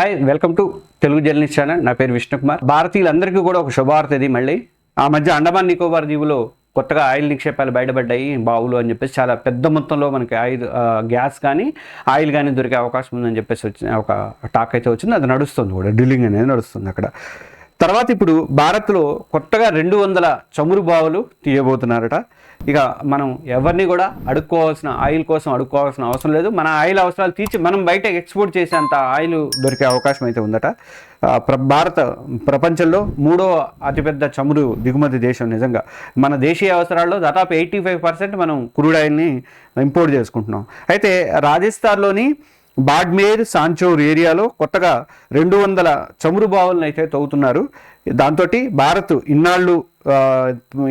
Hi welcome to Telugu journalist channel నా పేరు విష్ణుకుమార్ భారతీయులందరికీ కూడా ఒక శుభవార్త ఇది మళ్ళీ. ఆ మధ్య అండమాన్ నికోబార్ దీవులో కొత్తగా ఆయిల్ నిక్షేపాలు బయటపడ్డాయి బావులు అని చెప్పేసి చాలా పెద్ద మొత్తంలో మనకి ఆయిల్ గ్యాస్ కానీ ఆయిల్ కానీ దొరికే అవకాశం ఉందని చెప్పేసి వచ్చిన ఒక టాక్ అయితే వచ్చింది. అది నడుస్తుంది కూడా. డ్రిల్లింగ్ అనేది నడుస్తుంది అక్కడ. తర్వాత ఇప్పుడు భారత్లో కొత్తగా రెండు వందల చమురు బావులు తీయబోతున్నారట. ఇక మనం ఎవరిని కూడా అడుక్కోవాల్సిన ఆయిల్ కోసం అడుక్కోవాల్సిన అవసరం లేదు. మన ఆయిల్ అవసరాలు తీర్చి మనం బయట ఎక్స్పోర్ట్ చేసేంత ఆయిల్ దొరికే అవకాశం అయితే ఉందట. ప్ర భారత ప్రపంచంలో మూడో అతిపెద్ద చమురు దిగుమతి దేశం నిజంగా. మన దేశీయ అవసరాల్లో దాదాపు ఎయిటీ ఫైవ్ పర్సెంట్ మనం క్రూడ్ ఆయిల్ని ఇంపోర్ట్ చేసుకుంటున్నాం. అయితే రాజస్థాన్లోని బాడ్మేర్ సాంచోర్ ఏరియాలో కొత్తగా రెండు వందల చమురు బావులను అయితే తవ్వుతున్నారు. దాంతో భారత్ ఇన్నాళ్ళు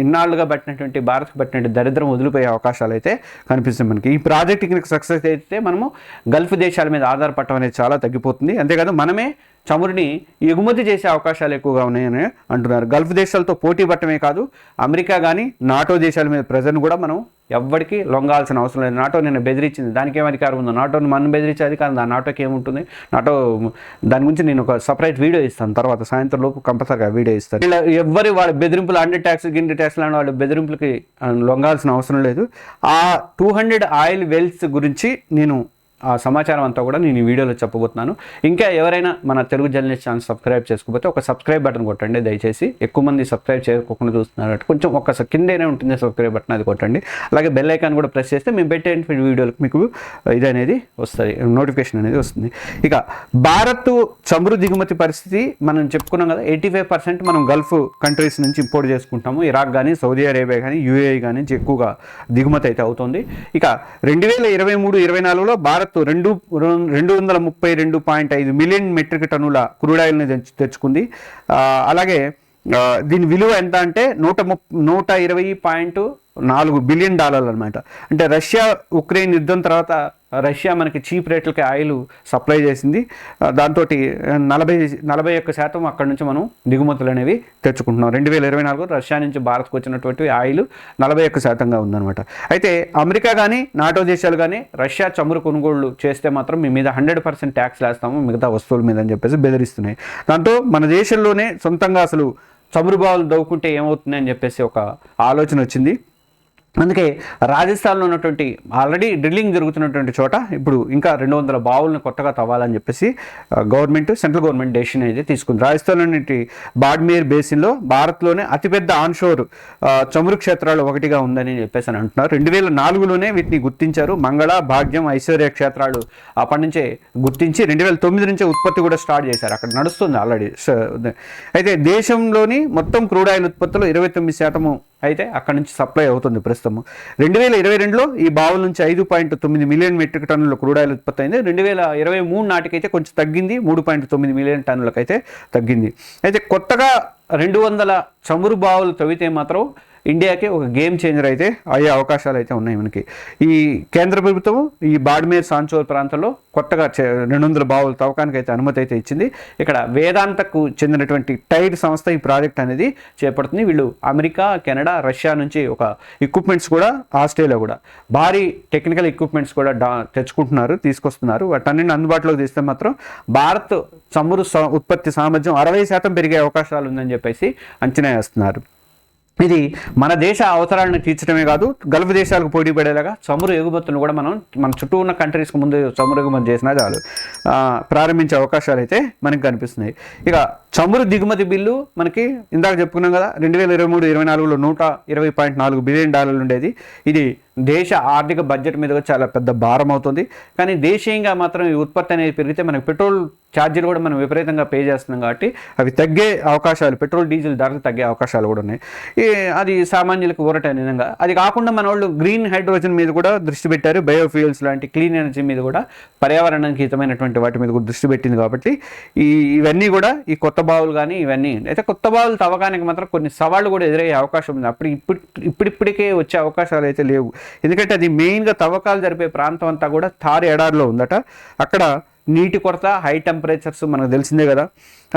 ఇన్నాళ్ళుగా పట్టినటువంటి భారత్ పట్టినటువంటి దరిద్రం వదిలిపోయే అవకాశాలు అయితే కనిపిస్తుంది మనకి. ఈ ప్రాజెక్ట్ కనుక సక్సెస్ అయితే మనము గల్ఫ్ దేశాల మీద ఆధారపడటం అనేది చాలా తగ్గిపోతుంది. అంతేకాదు మనమే చమురుని ఎగుమతి చేసే అవకాశాలు ఎక్కువగా ఉన్నాయని అంటున్నారు. గల్ఫ్ దేశాలతో పోటీ పట్టమే కాదు అమెరికా కానీ నాటో దేశాల మీద ప్రజలను కూడా మనం ఎవ్వడికి లొంగాల్సిన అవసరం లేదు. నాటో నిన్న బెదిరించింది. దానికి ఏం అధికారం ఉందో? నాటోని మనం బెదిరించే అధికారం ఆ నాటోకి ఏముంటుంది? నాటో దాని గురించి నేను ఒక సపరేట్ వీడియో ఇస్తాను. తర్వాత సాయంత్రం లోపు కంపల్సరీగా వీడియో ఇస్తాను. ఇలా ఎవ్వరి వాళ్ళ బెదిరింపులు అండర్ ట్యాక్స్ గిండి ట్యాక్స్ లాంటి వాళ్ళ బెదిరింపులకి లొంగాల్సిన అవసరం లేదు. ఆ టూ హండ్రెడ్ ఆయిల్ వెల్స్ గురించి నేను ఆ సమాచారం అంతా కూడా నేను ఈ వీడియోలో చెప్పబోతున్నాను. ఇంకా ఎవరైనా మన తెలుగు జర్నలిస్ట్ ఛానల్ సబ్స్క్రైబ్ చేసుకోకపోతే ఒక సబ్స్క్రైబ్ బటన్ కొట్టండి దయచేసి. ఎక్కువ మంది సబ్స్క్రైబ్ చేసుకోకుండా చూస్తున్నారు కొంచెం ఒక కిందనే కిందేనే ఉంటుంది సబ్స్క్రైబ్ బటన్ అది కొట్టండి. అలాగే బెల్ ఐకాన్ కూడా ప్రెస్ చేస్తే మేము పెట్టే వీడియోలకు మీకు ఇది అనేది వస్తుంది నోటిఫికేషన్ అనేది వస్తుంది. ఇక భారత్ చమురు దిగుమతి పరిస్థితి మనం చెప్పుకున్నాం కదా ఎయిటీ ఫైవ్ పర్సెంట్ మనం గల్ఫ్ కంట్రీస్ నుంచి ఇంపోర్ట్ చేసుకుంటాము. ఇరాక్ కానీ సౌదీ అరేబియా కానీ యూఏఈ కానీ ఎక్కువగా దిగుమతి అయితే అవుతుంది. ఇక రెండు వేల ఇరవై మూడు ఇరవై నాలుగులో భారత్ రెండు రెండు వందల ముప్పై రెండు పాయింట్ ఐదు మిలియన్ మెట్రిక్ టన్నుల క్రూడాయిల్ని తెచ్చు- తెచ్చుకుంది. ఆ, అలాగే దీని విలువ ఎంత అంటే నూట ముప్ నూట ఇరవై పాయింట్ నాలుగు బిలియన్ డాలర్లు అనమాట అంటే రష్యా ఉక్రెయిన్ యుద్ధం తర్వాత రష్యా మనకి చీప్ రేట్లకి ఆయిల్ సప్లై చేసింది. దాంతో నలభై నలభై ఒక్క శాతం అక్కడి నుంచి మనం దిగుమతులు అనేవి తెచ్చుకుంటున్నాం. రెండు వేల ఇరవై నాలుగు రష్యా నుంచి భారత్కు వచ్చినటువంటి ఆయిల్ నలభై ఒక్క శాతంగా ఉందన్నమాట. అయితే అమెరికా కానీ నాటో దేశాలు కానీ రష్యా చమురు కొనుగోళ్ళు చేస్తే మాత్రం మీ మీద హండ్రెడ్ పర్సెంట్ ట్యాక్స్ వేస్తాము మిగతా వస్తువుల మీద అని చెప్పేసి బెదిరిస్తున్నాయి. దాంతో మన దేశంలోనే సొంతంగా అసలు చమురు బావులు దవ్వుకుంటే ఏమవుతుంది అని చెప్పేసి ఒక ఆలోచన వచ్చింది. అందుకే రాజస్థాన్లో ఉన్నటువంటి ఆల్రెడీ డ్రిల్లింగ్ జరుగుతున్నటువంటి చోట ఇప్పుడు ఇంకా రెండు వందల బావులను కొత్తగా తవ్వాలని చెప్పేసి గవర్నమెంట్ సెంట్రల్ గవర్నమెంట్ డెసిషన్ అయితే తీసుకుంది. రాజస్థాన్లోని బాడ్మేర్ బేసిన్లో భారత్లోనే అతిపెద్ద ఆన్షోర్ చమురు క్షేత్రాలు ఒకటిగా ఉందని చెప్పేసి అని అంటున్నారు. రెండు వేల నాలుగులోనే వీటిని గుర్తించారు. మంగళ భాగ్యం ఐశ్వర్య క్షేత్రాలు అప్పటి నుంచే గుర్తించి రెండు వేల తొమ్మిది నుంచే ఉత్పత్తి కూడా స్టార్ట్ చేశారు. అక్కడ నడుస్తుంది ఆల్రెడీ. అయితే దేశంలోని మొత్తం క్రూడ్ ఆయిల్ ఉత్పత్తిలో ఇరవై తొమ్మిది శాతము అయితే అక్కడ నుంచి సప్లై అవుతుంది ప్రస్తుతం రెండు వేల ఇరవై రెండులో ఈ బావుల నుంచి ఐదు పాయింట్ తొమ్మిది మిలియన్ మెట్రిక్ టన్నుల క్రూడ్ ఆయిల్ ఉత్పత్తి అయింది రెండు వేల ఇరవై మూడు నాటికైతే కొంచెం తగ్గింది. మూడు పాయింట్ తొమ్మిది మిలియన్ టన్నులకైతే తగ్గింది. అయితే కొత్తగా రెండు వందల చమురు బావులు తవ్వితే మాత్రం ఇండియాకి ఒక గేమ్ చేంజర్ అయితే అయ్యే అవకాశాలు అయితే ఉన్నాయి మనకి. ఈ కేంద్ర ప్రభుత్వం ఈ బాడ్మేర్ సాంచోర్ ప్రాంతంలో కొత్తగా చే- రెండు వందల బావులు తవ్వకానికి అయితే అనుమతి అయితే ఇచ్చింది. ఇక్కడ వేదాంతకు చెందినటువంటి టైర్ సంస్థ ఈ ప్రాజెక్ట్ అనేది చేపడుతుంది. వీళ్ళు అమెరికా కెనడా రష్యా నుంచి ఒక ఎక్విప్మెంట్స్ కూడా ఆస్ట్రేలియా కూడా భారీ టెక్నికల్ ఎక్విప్మెంట్స్ కూడా డా తెచ్చుకుంటున్నారు తీసుకొస్తున్నారు. వాటన్నింటిని అందుబాటులోకి తీస్తే మాత్రం భారత్ చమురు స- ఉత్పత్తి సామర్థ్యం అరవై శాతం పెరిగే అవకాశాలు ఉందని చెప్పేసి అంచనా వేస్తున్నారు. ఇది మన దేశ అవసరాలను తీర్చడమే కాదు గల్ఫ్ దేశాలకు పోటీ పడేలాగా చమురు ఎగుమతులను కూడా మనం మన చుట్టూ ఉన్న కంట్రీస్కి ముందు చమురు ఎగుమతి చేసినా చాలు. ప్రారంభించే అవకాశాలు అయితే మనకు కనిపిస్తున్నాయి. ఇక చమురు దిగుమతి బిల్లు మనకి ఇందాక చెప్పుకున్నాం కదా రెండు వేల ఇరవై మూడు ఇరవై నాలుగులో నూట ఇరవై పాయింట్ నాలుగు బిలియన్ డాలర్లు ఉండేది. ఇది దేశ ఆర్థిక బడ్జెట్ మీద చాలా పెద్ద భారం అవుతుంది. కానీ దేశీయంగా మాత్రం ఈ ఉత్పత్తి అనేది పెరిగితే మనకి పెట్రోల్ ఛార్జీలు కూడా మనం విపరీతంగా పే చేస్తున్నాం కాబట్టి అవి తగ్గే అవకాశాలు పెట్రోల్ డీజిల్ ధరలు తగ్గే అవకాశాలు కూడా ఉన్నాయి. ఈ అది సామాన్యులకు ఊరట విధంగా అది కాకుండా మన వాళ్ళు గ్రీన్ హైడ్రోజన్ మీద కూడా దృష్టి పెట్టారు. బయోఫ్యూయల్స్ లాంటి క్లీన్ ఎనర్జీ మీద కూడా పర్యావరణానికి హితమైనటువంటి వాటి మీద కూడా దృష్టి పెట్టింది కాబట్టి ఈ ఇవన్నీ కూడా ఈ కొత్త బావులు కానీ ఇవన్నీ. అయితే కొత్త బావులు తవ్వకానికి మాత్రం కొన్ని సవాళ్ళు కూడా ఎదురయ్యే అవకాశం ఉంది. అప్పుడు ఇప్పుడు ఇప్పుడిప్పటికే వచ్చే అవకాశాలు అయితే లేవు. ఎందుకంటే అది మెయిన్గా తవ్వకాలు జరిపే ప్రాంతం అంతా కూడా తారు ఎడారిలో ఉందట. అక్కడ నీటి కొరత హై టెంపరేచర్స్ మనకు తెలిసిందే కదా.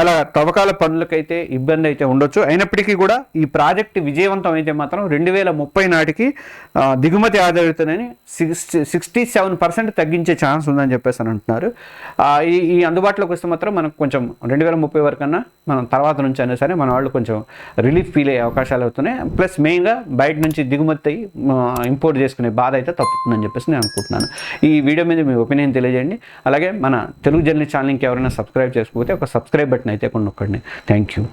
అలా తవ్వకాల పనులకైతే ఇబ్బంది అయితే ఉండొచ్చు. అయినప్పటికీ కూడా ఈ ప్రాజెక్ట్ విజయవంతం అయితే మాత్రం రెండు వేల ముప్పై నాటికి దిగుమతి ఆధారితనని సిక్స్టీ సిక్స్టీ సెవెన్ పర్సెంట్ తగ్గించే ఛాన్స్ ఉందని చెప్పేసి అని అంటున్నారు. ఈ ఈ అందుబాటులోకి వస్తే మాత్రం మనకు కొంచెం రెండు వేల ముప్పై వరకు అన్నా మనం తర్వాత నుంచి అయినా సరే మన వాళ్ళు కొంచెం రిలీఫ్ ఫీల్ అయ్యే అవకాశాలు అవుతున్నాయి. ప్లస్ మెయిన్గా బయట నుంచి దిగుమతి అయ్యి ఇంపోర్ట్ చేసుకునే బాధ అయితే తప్పుతుందని చెప్పేసి నేను అనుకుంటున్నాను. ఈ వీడియో మీద మీ ఒపీనియన్ తెలియజేయండి. అలాగే మన తెలుగు జర్నీ ఛానల్కి ఎవరైనా సబ్స్క్రైబ్ చేసుకోకపోతే ఒక సబ్స్క్రైబ్ బటన్ అయితే కొన్ని ఒక్కడిని. Thank you